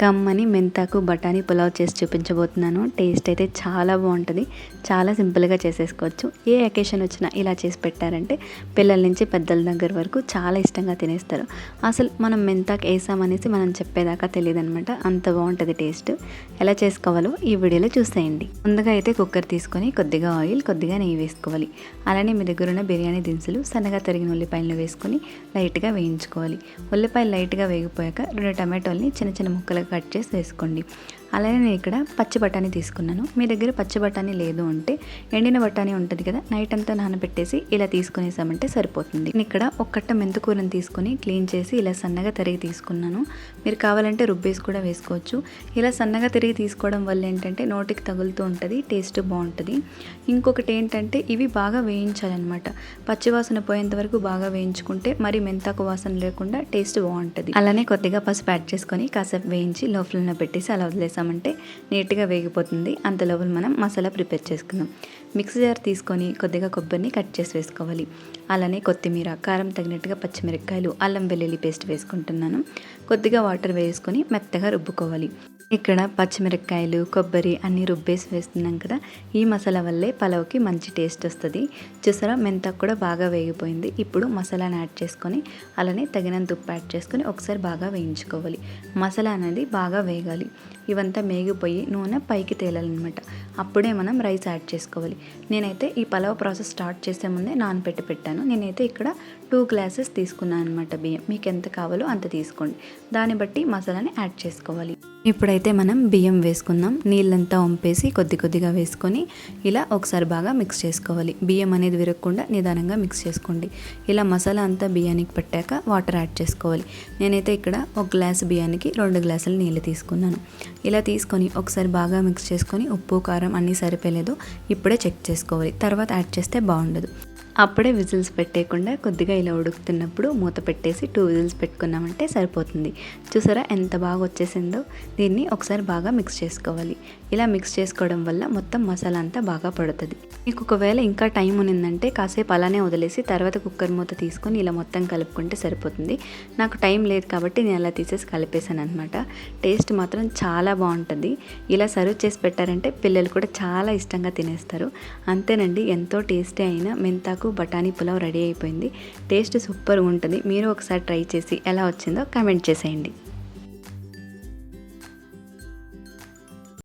కమ్మని మెంతాకు బఠానీ పులావ్ చేసి చూపించబోతున్నాను. టేస్ట్ అయితే చాలా బాగుంటుంది. చాలా సింపుల్గా చేసేసుకోవచ్చు. ఏ అకేషన్ వచ్చినా ఇలా చేసి పెట్టారంటే పిల్లల నుంచి పెద్దల దగ్గర వరకు చాలా ఇష్టంగా తినేస్తారు. అసలు మనం మెంతాకు వేసామనేసి మనం చెప్పేదాకా తెలియదు అనమాట అంత బాగుంటుంది టేస్ట్. ఎలా చేసుకోవాలో ఈ వీడియోలో చూసేయండి. ముందుగా అయితే కుక్కర్ తీసుకొని కొద్దిగా ఆయిల్ కొద్దిగా నెయ్యి వేసుకోవాలి. అలానే మీ దగ్గర ఉన్న బిర్యానీ దినుసులు సన్నగా తరిగిన ఉల్లిపాయలను వేసుకొని లైట్గా వేయించుకోవాలి. ఉల్లిపాయలు లైట్గా వేగిపోయాక రెండు టమాటోల్ని చిన్న చిన్న ముక్కలుగా కట్ చేసి వేసుకోండి. అలానే నేను ఇక్కడ పచ్చి బఠానీ తీసుకున్నాను. మీ దగ్గర పచ్చి బఠానీ లేదు అంటే ఎండిన బఠానీ ఉంటుంది కదా నైట్ అంతా నానబెట్టేసి ఇలా తీసుకునేసామంటే సరిపోతుంది. నేను ఇక్కడ ఒక కట్ట మెంతుకూరని తీసుకొని క్లీన్ చేసి ఇలా సన్నగా తరిగి తీసుకున్నాను. మీరు కావాలంటే రుబ్బేసి కూడా వేసుకోవచ్చు. ఇలా సన్నగా తిరిగి తీసుకోవడం వల్ల ఏంటంటే నోటికి తగులుతూ ఉంటుంది టేస్ట్ బాగుంటుంది. ఇంకొకటి ఏంటంటే ఇవి బాగా వేయించాలన్నమాట. పచ్చివాసన పోయేంత వరకు బాగా వేయించుకుంటే మరి మెంతాకు వాసన లేకుండా టేస్ట్ బాగుంటుంది. అలానే కొద్దిగా పసుపు యాడ్ చేసుకొని కాసేపు వేయించి లో లోపలన పెట్టేసి అలా వదిలేసామంటే నీట్గా వేగిపోతుంది. అంత లోపల మనం మసాలా ప్రిపేర్ చేసుకుందాం. మిక్సీ జార్ తీసుకొని కొద్దిగా కొబ్బరిని కట్ చేసి వేసుకోవాలి. అలానే కొత్తిమీర కారం తగినట్టుగా పచ్చిమిరపకాయలు అల్లం వెల్లుల్లి పేస్ట్ వేసుకుంటున్నాను. కొద్దిగా వాటర్ వేసుకొని మెత్తగా రుబ్బుకోవాలి. ఇక్కడ పచ్చిమిరపకాయలు కొబ్బరి అన్నీ రుబ్బేసి వేస్తున్నాం కదా ఈ మసాలా వల్లే పలావ్కి మంచి టేస్ట్ వస్తుంది. చూసారా మెంత కూడా బాగా వేగిపోయింది. ఇప్పుడు మసాలాని యాడ్ చేసుకొని అలానే తగినంత ఉప్పు యాడ్ చేసుకొని ఒకసారి బాగా వేయించుకోవాలి. మసాలా అనేది బాగా వేగాలి. ఇవంతా మేగిపోయి నూనె పైకి తేలాలన్నమాట. అప్పుడే మనం రైస్ యాడ్ చేసుకోవాలి. నేనైతే ఈ పలావ్ ప్రాసెస్ స్టార్ట్ చేసే ముందే నానపెట్టి పెట్టాను. నేనైతే ఇక్కడ టూ గ్లాసెస్ తీసుకున్నాను అనమాట బియ్యం. మీకు ఎంత కావాలో అంత తీసుకోండి. దాన్ని బట్టి మసాలాని యాడ్ చేసుకోవాలి. ఇప్పుడైతే మనం బియ్యం వేసుకుందాం. నీళ్ళంతా వంపేసి కొద్ది కొద్దిగా వేసుకొని ఇలా ఒకసారి బాగా మిక్స్ చేసుకోవాలి. బియ్యం అనేది విరగకుండా నిదానంగా మిక్స్ చేసుకోండి. ఇలా మసాలా అంతా బియ్యానికి పెట్టాక వాటర్ యాడ్ చేసుకోవాలి. నేనైతే ఇక్కడ ఒక గ్లాస్ బియ్యానికి రెండు గ్లాసులు నీళ్ళు తీసుకున్నాను. ఇలా తీసుకొని ఒకసారి బాగా మిక్స్ చేసుకొని ఉప్పు కారం అన్నీ సరిపోలేదు. ఇప్పుడే చెక్ చేసుకోవాలి. తర్వాత యాడ్ చేస్తే బాగుండదు. అప్పుడే విజిల్స్ పెట్టేయకుండా కొద్దిగా ఇలా ఉడుకుతున్నప్పుడు మూత పెట్టేసి టూ విజిల్స్ పెట్టుకున్నామంటే సరిపోతుంది. చూసారా ఎంత బాగా వచ్చేసిందో? దీన్ని ఒకసారి బాగా మిక్స్ చేసుకోవాలి. ఇలా మిక్స్ చేసుకోవడం వల్ల మొత్తం మసాలా అంతా బాగా పడుతుంది. మీకు ఒకవేళ ఇంకా టైం ఉన్నిందంటే కాసేపు అలానే వదిలేసి తర్వాత కుక్కర్ మూత తీసుకొని ఇలా మొత్తం కలుపుకుంటే సరిపోతుంది. నాకు టైం లేదు కాబట్టి నేను అలా తీసేసి కలిపేశాను అనమాట టేస్ట్ మాత్రం చాలా బాగుంటుంది. ఇలా సర్వ్ చేసి పెట్టారంటే పిల్లలు కూడా చాలా ఇష్టంగా తినేస్తారు. అంతేనండి ఎంతో టేస్టీ అయిన మెంతాకు బఠానీ పులావ్ రెడీ అయిపోయింది. టేస్ట్ సూపర్గా ఉంటుంది. మీరు ఒకసారి ట్రై చేసి ఎలా వచ్చిందో కామెంట్ చేసేయండి.